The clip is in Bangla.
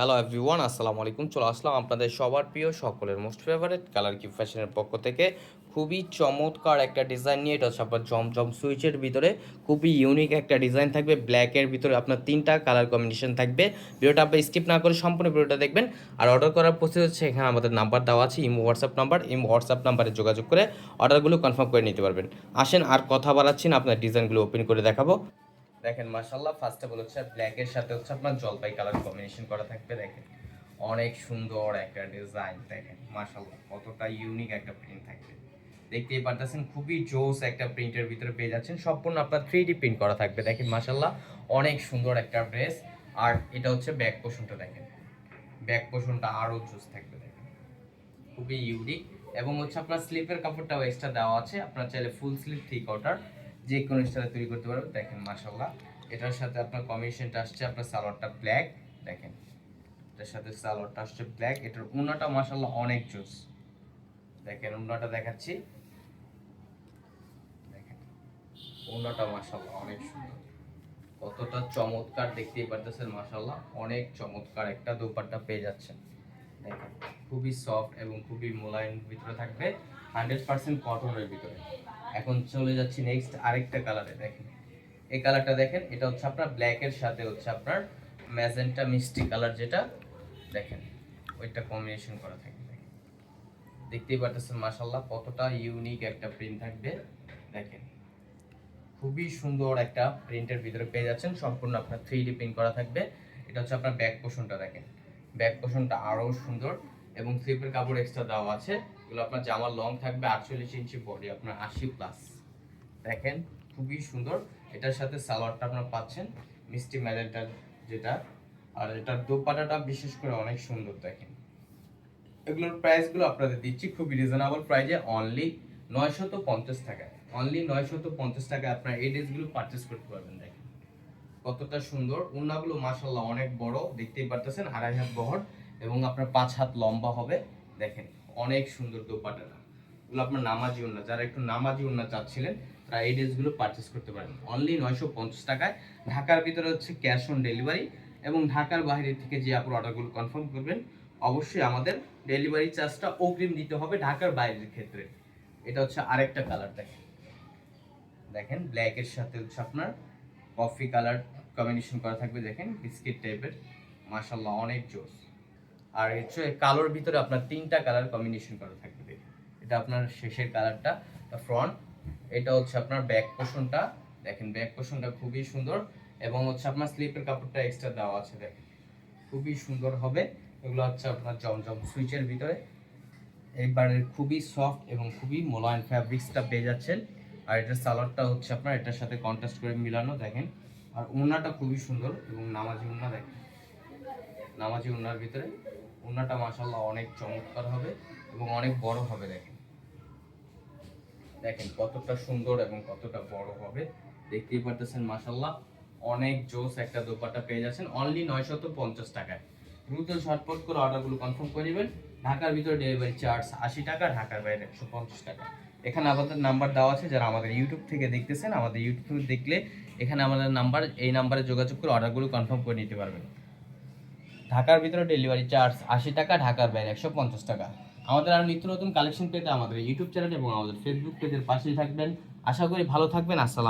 হ্যালো এভরিওয়ান আসসালামু আলাইকুম। চলে আসলাম আপনাদের সবার প্রিয় সকলের মোস্ট ফেভারিট কালার কি ফ্যাশনের পক্ষ থেকে। খুবই চমৎকার একটা ডিজাইন নিয়ে, এটা হচ্ছে আপনার জমজম সুইচের ভিতরে। খুবই ইউনিক একটা ডিজাইন থাকবে ব্ল্যাকের ভিতরে আপনার তিনটা কালার কম্বিনেশন থাকবে। ভিডিওটা আপনি স্কিপ না করে সম্পূর্ণ ভিডিওটা দেখবেন। আর অর্ডার করার প্রসেস হচ্ছে, এখানে আমাদের নাম্বার দেওয়া আছে, imo WhatsApp number imo WhatsApp নাম্বারে যোগাযোগ করে অর্ডারগুলো কনফার্ম করে নিতে পারবেন। আসেন আর কথা বাড়াচ্ছি না, আপনার ডিজাইনগুলো ওপেন করে দেখাবো। দেখেন মাশাল্লাহ ফার্স্ট অফ হচ্ছে ব্ল্যাকের সাথে হচ্ছে আপনার জলপাই কালার কম্বিনেশন করা থাকবে, দেখেন। অনেক সুন্দর একটা ডিজাইন দেখেন মাশাল্লাহ কতটা ইউনিক একটা প্রিন্ট থাকবে। দেখতেই পারতেছেন, খুবই জোস একটা প্রিন্টের ভিতরে পেয়ে যাচ্ছেন। সম্পূর্ণ আপনার থ্রি ডি প্রিন্ট করা থাকবে, দেখেন মাশাল্লাহ অনেক সুন্দর একটা ড্রেস আর এটা হচ্ছে ব্যাক পোষণটা দেখেন। ব্যাক পোষণটা আরও জোস থাকবে, দেখেন। খুবই ইউনিক এবং হচ্ছে আপনার স্লিপের কাপড়টাও এক্সট্রা দেওয়া আছে। আপনার চাইলে ফুল স্লিপ থ্রি কোয়ার্টার যে কোনো স্টাইলে তৈরি করতে পারবেন দেখেন মাশাল্লাহ এটার সাথে আপনার কম্বিনেশনটা আসছে, আপনার সালোয়ারটা ব্ল্যাক দেখেন, এটার সাথে সালোয়ারটা আসছে ব্ল্যাক এটার উনাটা মাশাল্লাহ অনেক জোস। দেখেন উনাটা দেখাচ্ছি। দেখেন উনাটা অনেক সুন্দর। কতটা চমৎকার দেখতেই পারতেছেন মাশাল্লাহ অনেক চমৎকার একটা দোপাট্টা পেয়ে যাচ্ছেন। দেখেন, খুবই সফট এবং খুবই মোলায়েম ভিতরে থাকবে। হান্ড্রেড পার্সেন্ট কটনের ভিতরে। এখন চলে যাচ্ছি নেক্সট আরেকটা কালারে দেখেন। এই কালারটা দেখেন, এটা হচ্ছে আপনার ব্ল্যাকের সাথে হচ্ছে আপনার ম্যাজেন্টা মিষ্টি কালার যেটা, দেখেন, ওইটা কম্বিনেশন করা দেখেন। দেখতেই পারতেছেন মাশাল্লাহ কতটা ইউনিক একটা প্রিন্ট থাকবে, দেখেন। খুবই সুন্দর একটা প্রিন্টের ভিতরে পেয়ে যাচ্ছেন, সম্পূর্ণ আপনার থ্রি ডি প্রিন্ট করা থাকবে। এটা হচ্ছে আপনার ব্যাক পোষণটা দেখেন। ব্যাক পোষণটা আরও সুন্দর। এবং স্লিপের কাপড় এক্সট্রা দেওয়া আছে। এগুলো আপনার জামার লং থাকবে আটচল্লিশ ইঞ্চি বডি আপনার আশি প্লাস দেখেন, খুবই সুন্দর। এটার সাথে সালোয়ারটা আপনার পাচ্ছেন, মিষ্টি ম্যাজেন্টার যেটা। আর এটার দোপাটাটা বিশেষ করে অনেক সুন্দর, দেখেন। এগুলোর প্রাইসগুলো আপনাদের দিচ্ছি, খুবই রিজনেবল প্রাইজে অনলি নয়শত পঞ্চাশ টাকায় অনলি নয়শত পঞ্চাশ টাকায় আপনার এই ড্রেসগুলো পারচেস করতে পারবেন, দেখেন। কতটা সুন্দর। উন্নাগুলো মাসাল্লাহ অনেক বড়, দেখতেই পারতেছেন, আড়াই হাত বহর। এবং আপনার পাঁচ হাত লম্বা হবে, দেখেন, অনেক সুন্দর দোপাটাটা এগুলো আপনার নামাজি উন্না যারা একটু নামাজি উন্না চাচ্ছিলেন, তারা এই ড্রেসগুলো পারচেস করতে পারেন। অনলি নয়শো পঞ্চাশ টাকায়। ঢাকার ভিতরে হচ্ছে ক্যাশ অন ডেলিভারি এবং ঢাকার বাইরে থেকে যে আপনার অর্ডারগুলো কনফার্ম করবেন, অবশ্যই আমাদের ডেলিভারি চার্জটা অগ্রিম দিতে হবে ঢাকার বাইরের ক্ষেত্রে। এটা হচ্ছে আরেকটা কালার দেখেন। দেখেন ব্ল্যাকের সাথে হচ্ছে আপনার কফি কালার কম্বিনেশন করা থাকবে, দেখেন বিস্কিট টাইপের মাশাল্লাহ অনেক জোস। আর হচ্ছে কালোর ভিতরে আপনার তিনটা কালার কম্বিনেশন করা থাকবে এটা আপনার শেষের কালারটা ফ্রন্ট এটা হচ্ছে আপনার ব্যাক পোষণটা দেখেন ব্যাক পোষণটা খুবই সুন্দর, এবং হচ্ছে আপনার স্লিপের কাপড়টা এক্সট্রা দেওয়া আছে, দেখেন। খুবই সুন্দর হবে, এগুলো হচ্ছে আপনার জমজম সুইচের ভিতরে। এইবারে খুবই সফট এবং খুবই মোলায়েম ফ্যাব্রিক্সটা পেয়ে যাচ্ছেন, আর এটার সালোয়ারটা হচ্ছে আপনার এটার সাথে কন্ট্রাস্ট করে মিলানো, দেখেন। আর ওড়নাটা খুবই সুন্দর এবং নামাজি ওড়না, দেখেন। নামাজি উন্নার ভিতরে। উন্নাটা মাসাল্লাহ অনেক চমৎকার হবে এবং অনেক বড় হবে, দেখেন। দেখেন কতটা সুন্দর এবং কতটা বড় হবে। দেখতেই পারতেছেন মাসাল্লাহ অনেক জোস একটা দোপাটা পেয়ে যাচ্ছেন। অনলি নয়শত পঞ্চাশ টাকায়। দ্রুত ঝটপট করে অর্ডারগুলো কনফার্ম করে নেবেন। ঢাকার ভিতরে ডেলিভারি চার্জ আশি টাকা, ঢাকার বাইরে একশো পঞ্চাশ টাকা। এখানে আমাদের নাম্বার দেওয়া আছে, যারা আমাদের ইউটিউব থেকে দেখতেছেন, আমাদের ইউটিউব দেখলে এখানে আমাদের নাম্বার এই নাম্বারে যোগাযোগ করে অর্ডারগুলো কনফার্ম করে নিতে পারবেন। ঢাকার ভিতরে ডেলিভারি চার্জ আশি টাকা, ঢাকার বাইরে একশো পঞ্চাশ টাকা। আমাদের আরও নিত্য নতুন কালেকশন পেতে আমাদের ইউটিউব চ্যানেল এবং আমাদের ফেসবুক পেজের পাশেই থাকবেন। আশা করি ভালো থাকবেন। আসসালাম